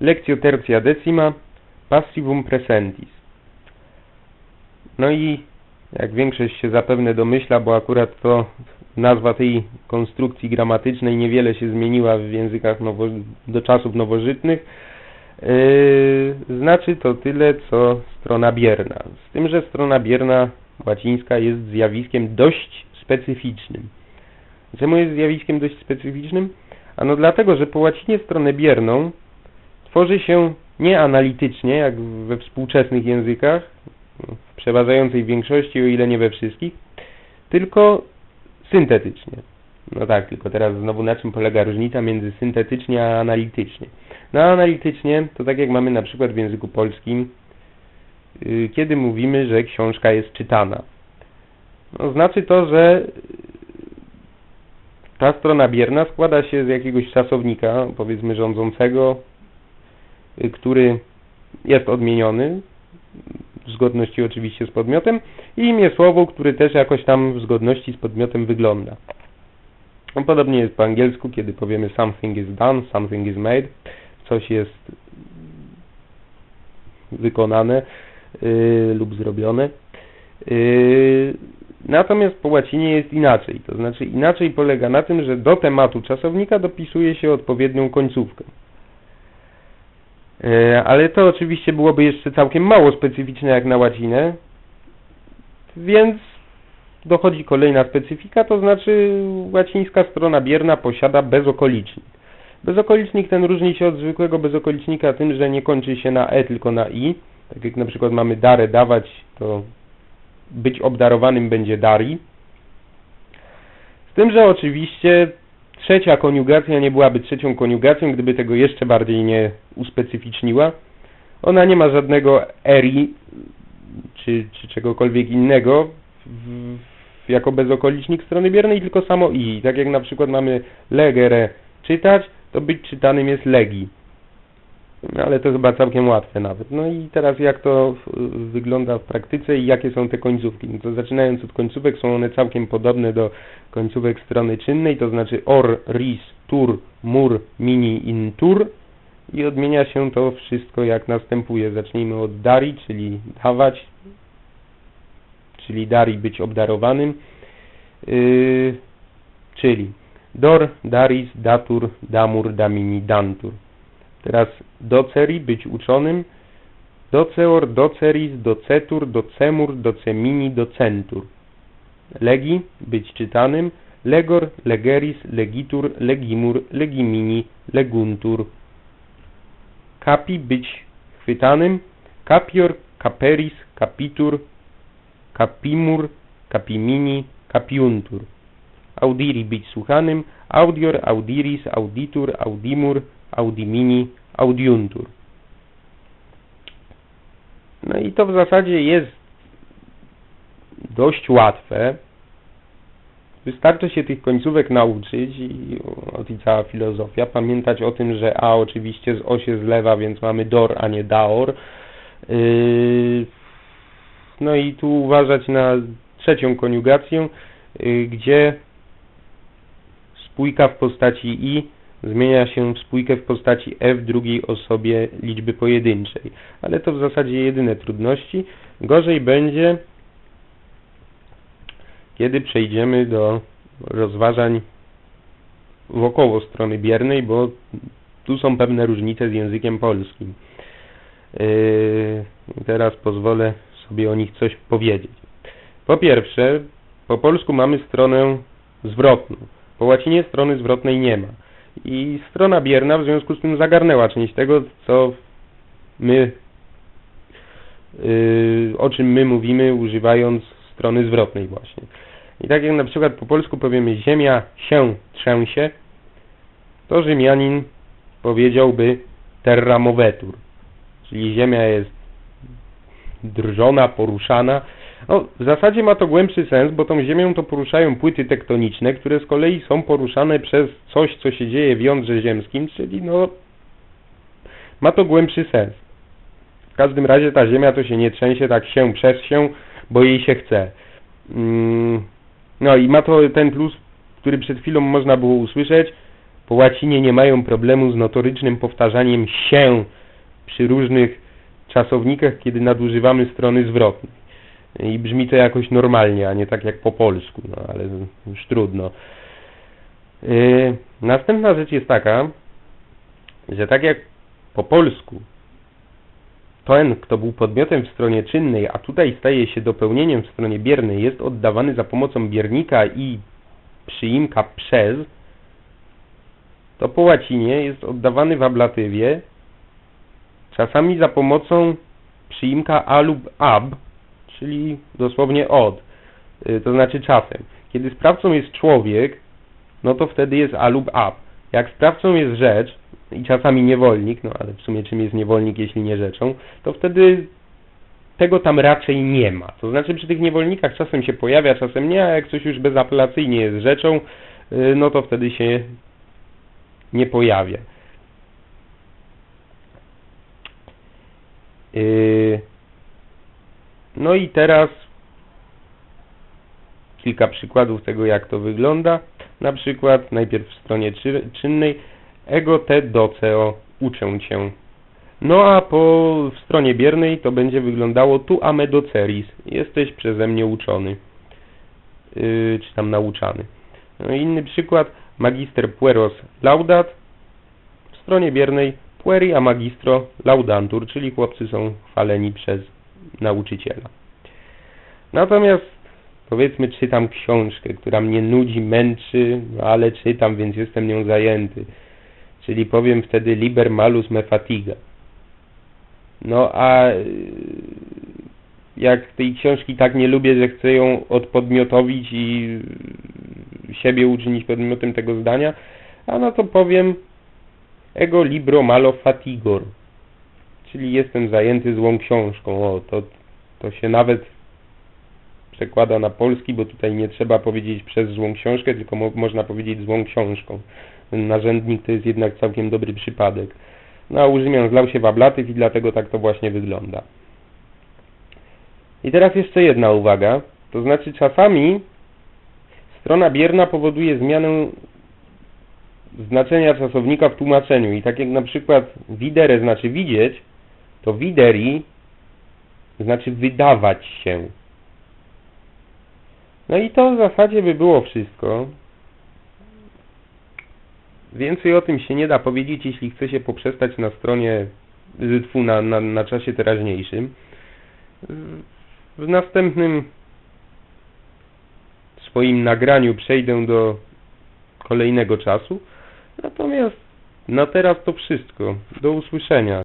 Lectio tertia decima, passivum presentis. No i jak większość się zapewne domyśla, bo akurat to nazwa tej konstrukcji gramatycznej niewiele się zmieniła w językach nowo, do czasów nowożytnych, yy, znaczy to tyle, co strona bierna. Z tym, że strona bierna łacińska jest zjawiskiem dość specyficznym. Czemu jest zjawiskiem dość specyficznym? Ano dlatego, że po łacinie stronę bierną tworzy się nie analitycznie, jak we współczesnych językach, w przeważającej większości, o ile nie we wszystkich, tylko syntetycznie. No tak, tylko teraz znowu na czym polega różnica między syntetycznie a analitycznie. No analitycznie to tak jak mamy na przykład w języku polskim, yy, kiedy mówimy, że książka jest czytana. No, znaczy to, że ta strona bierna składa się z jakiegoś czasownika, powiedzmy rządzącego, który jest odmieniony, w zgodności oczywiście z podmiotem i imię słowo, który też jakoś tam w zgodności z podmiotem wygląda. No, podobnie jest po angielsku, kiedy powiemy something is done, something is made, coś jest wykonane yy, lub zrobione. Yy, natomiast po łacinie jest inaczej, to znaczy inaczej polega na tym, że do tematu czasownika dopisuje się odpowiednią końcówkę. E, ale to oczywiście byłoby jeszcze całkiem mało specyficzne jak na łacinę, więc dochodzi kolejna specyfika, to znaczy łacińska strona bierna posiada bezokolicznik. Bezokolicznik ten różni się od zwykłego bezokolicznika tym, że nie kończy się na e, tylko na i. Tak jak na przykład mamy darę dawać, to być obdarowanym będzie dari. Z tym, że oczywiście trzecia koniugacja nie byłaby trzecią koniugacją, gdyby tego jeszcze bardziej nie uspecyficzniła. Ona nie ma żadnego eri czy, czy czegokolwiek innego w, jako bezokolicznik strony biernej, tylko samo i. Tak jak na przykład mamy legere czytać, to być czytanym jest legi. Ale to chyba całkiem łatwe nawet. No i teraz jak to wygląda w praktyce i jakie są te końcówki? No to zaczynając od końcówek są one całkiem podobne do końcówek strony czynnej, to znaczy or, ris, tur, mur, mini, in, tur i odmienia się to wszystko jak następuje. Zacznijmy od dari, czyli dawać, czyli dari być obdarowanym, yy, czyli dor, daris, datur, damur, damini, dantur. Teraz doceri, być uczonym, doceor, doceris, docetur, docemur, docemini, docentur. Legi, być czytanym, legor, legeris, legitur, legimur, legimini, leguntur. Kapi, być chwytanym, kapior, kaperis, kapitur, kapimur, kapimini, kapiuntur. Audiri, być słuchanym, audior, audiris, auditur, audimur, audimini, audiuntur. No i to w zasadzie jest dość łatwe. Wystarczy się tych końcówek nauczyć i i cała filozofia. Pamiętać o tym, że A oczywiście z O się zlewa, więc mamy DOR, a nie DAOR. Yy, no i tu uważać na trzecią koniugację, yy, gdzie spójka w postaci I zmienia się w spójkę w postaci f drugiej osobie liczby pojedynczej. Ale to w zasadzie jedyne trudności. Gorzej będzie, kiedy przejdziemy do rozważań wokoło strony biernej, bo tu są pewne różnice z językiem polskim. Yy, teraz pozwolę sobie o nich coś powiedzieć. Po pierwsze, po polsku mamy stronę zwrotną. Po łacinie strony zwrotnej nie ma. I strona bierna w związku z tym zagarnęła część tego, co my, yy, o czym my mówimy, używając strony zwrotnej właśnie. I tak jak na przykład po polsku powiemy ziemia się trzęsie, to Rzymianin powiedziałby terra movetur, czyli ziemia jest drżona, poruszana, no, w zasadzie ma to głębszy sens, bo tą Ziemią to poruszają płyty tektoniczne, które z kolei są poruszane przez coś, co się dzieje w jądrze ziemskim, czyli no ma to głębszy sens. W każdym razie ta Ziemia to się nie trzęsie tak się przez się, bo jej się chce. Mm, no i ma to ten plus, który przed chwilą można było usłyszeć, po łacinie nie mają problemu z notorycznym powtarzaniem się przy różnych czasownikach, kiedy nadużywamy strony zwrotnej. I brzmi to jakoś normalnie, a nie tak jak po polsku, no ale już trudno. Yy, następna rzecz jest taka, że tak jak po polsku ten, kto był podmiotem w stronie czynnej, a tutaj staje się dopełnieniem w stronie biernej, jest oddawany za pomocą biernika i przyimka przez, to po łacinie jest oddawany w ablatywie czasami za pomocą przyimka a lub ab, czyli dosłownie od, y, to znaczy czasem. Kiedy sprawcą jest człowiek, no to wtedy jest a lub ab. Jak sprawcą jest rzecz, i czasami niewolnik, no ale w sumie czym jest niewolnik, jeśli nie rzeczą, to wtedy tego tam raczej nie ma. To znaczy przy tych niewolnikach czasem się pojawia, czasem nie, a jak coś już bezapelacyjnie jest rzeczą, y, no to wtedy się nie pojawia. No i teraz kilka przykładów tego, jak to wygląda. Na przykład najpierw w stronie czynnej ego te doceo uczę cię. No a po w stronie biernej to będzie wyglądało tu ame doceris. Jesteś przeze mnie uczony. Yy, czy tam nauczany. No inny przykład. Magister pueros laudat. W stronie biernej pueri a magistro laudantur, czyli chłopcy są chwaleni przez nauczyciela. Natomiast powiedzmy czytam książkę, która mnie nudzi, męczy, ale czytam, więc jestem nią zajęty czyli powiem wtedy liber malus me fatiga. No a y, jak tej książki tak nie lubię, że chcę ją odpodmiotowić i siebie uczynić podmiotem tego zdania, a no to powiem ego libro malo fatigor, czyli jestem zajęty złą książką. O, to, to się nawet przekłada na polski, bo tutaj nie trzeba powiedzieć przez złą książkę, tylko mo można powiedzieć złą książką narzędnik to jest jednak całkiem dobry przypadek. No a Użymian zlał się w ablatyw i dlatego tak to właśnie wygląda. I teraz jeszcze jedna uwaga, to znaczy czasami strona bierna powoduje zmianę znaczenia czasownika w tłumaczeniu i tak jak na przykład widere znaczy widzieć, to wideri znaczy wydawać się. No i to w zasadzie by było wszystko. Więcej o tym się nie da powiedzieć, jeśli chce się poprzestać na stronie Zytwu na, na, na czasie teraźniejszym. W następnym swoim nagraniu przejdę do kolejnego czasu. Natomiast na teraz to wszystko. Do usłyszenia.